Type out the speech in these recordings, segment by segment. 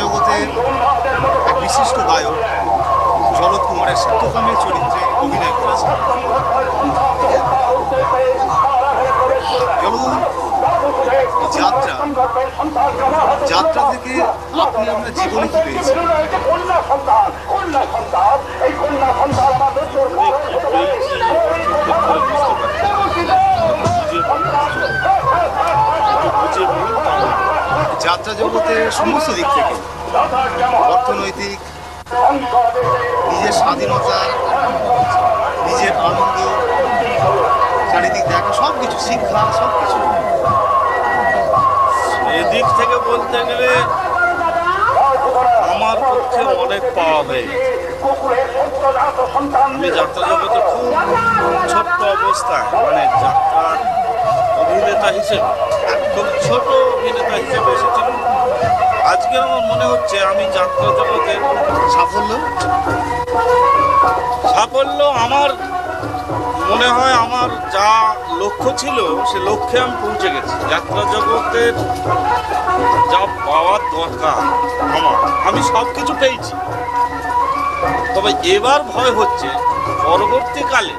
জগতের এক বিশিষ্ট গায়ক শরৎ কুমারের সত্যকামের চরিত্রে অভিনয় করেছে এবং যাত্রা যাত্রা থেকে আপনি আপনার জীবনে কি পেয়েছেন সন্তান কন্যা সন্তান এই কন্যা সন্তান আমাদের যাত্রা জগতের সমস্ত দিক থেকে, অর্থনৈতিক, নিজের স্বাধীনতা, নিজের আনন্দ, চারিদিক দেখা সব কিছু শিক্ষা সব কিছু এদিক থেকে বলতে গেলে আমার পক্ষে অনেক পাওয়া হয়ে আমি যাত্রা জগতে খুব ছোট্ট অবস্থায় মানে যাত্রার অভিনেতা হিসেবে, খুব ছোট অভিনেতা হিসেবে এসেছিলাম আজকে আমার মনে হচ্ছে আমি যাত্রা জগতে সাফল্য। সাফল্য আমার, মনে হয় আমার যা লক্ষ্য ছিল, সে লক্ষ্যে আমি পৌঁছে গেছি। যাত্রা জগতের যা পাওয়ার দরকার আমার, আমি সব কিছু পেয়েছি। তবে এবার ভয় হচ্ছে, পরবর্তীকালে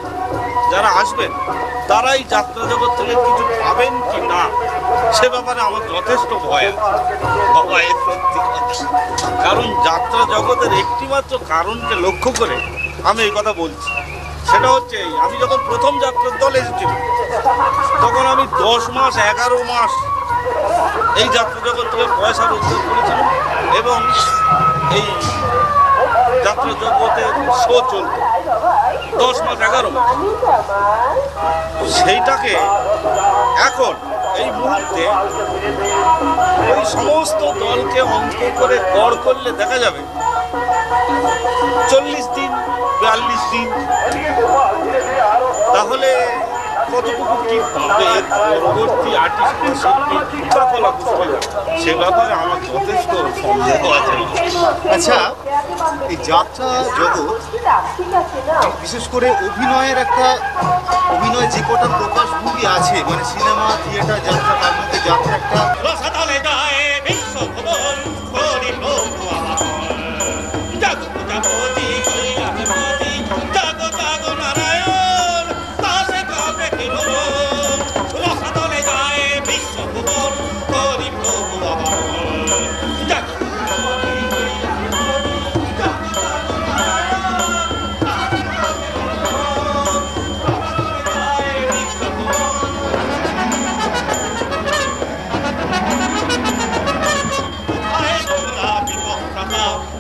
যারা আসবেন তারা এই যাত্রা জগৎ থেকে কিছু পাবেন কি না, সে ব্যাপারে আমার যথেষ্ট ভয় কারণ যাত্রা জগতের একটিমাত্র কারণকে লক্ষ্য করে আমি এই কথা বলছি। সেটা হচ্ছে আমি যখন প্রথম যাত্রার দল এসেছিল তখন আমি দশ মাস, এগারো মাস এই যাত্রা জগৎ থেকে পয়সা রোজগার করেছিলাম এবং এই যাত্রা জগতে শো দশ মাস, এগারো সেইটাকে এখন এই মুহূর্তে ওই সমস্ত দলকে অঙ্ক করে গড় করলে দেখা যাবে চল্লিশ দিন, বিয়াল্লিশ দিন। তাহলে কতটুকু কি পাবে পরবর্তী আর্টিস্ট শিল্পী বা কলা কুশলীরা সে ব্যাপারে আমার যথেষ্ট সন্দেহ আছে। আচ্ছা এই যাত্রা জগৎ বিশেষ করে অভিনয়ের একটা অভিনয় যে কটা প্রকাশভঙ্গি আছে মানে সিনেমা থিয়েটার যাত্রা তার মধ্যে যাত্রা একটা about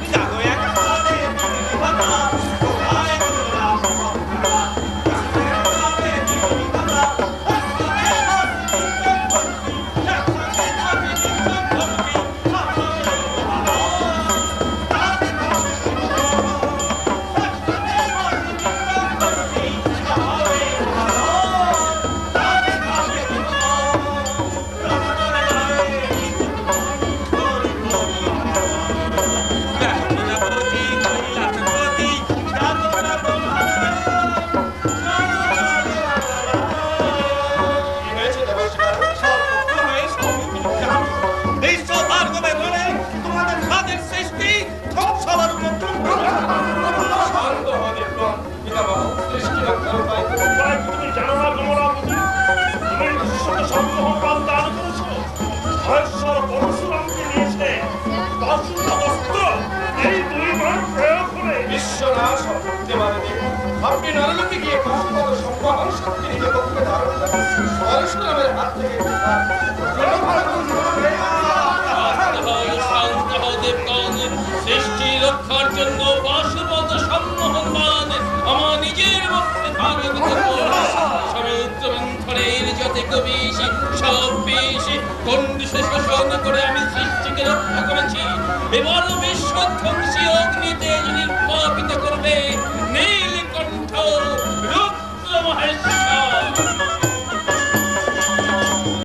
সম্মোহন দান করেছ মহেশ্বর পরশুরামকে দিয়েছে অস্ত্র এই দুই বার প্রয়োগ করে বিশ্বনাশ করতে পারেনি আপনি নরলোকে গিয়ে সম্মোহন শক্তি নিজে পক্ষে ধারণ করেন পরশুরামের হাত থেকে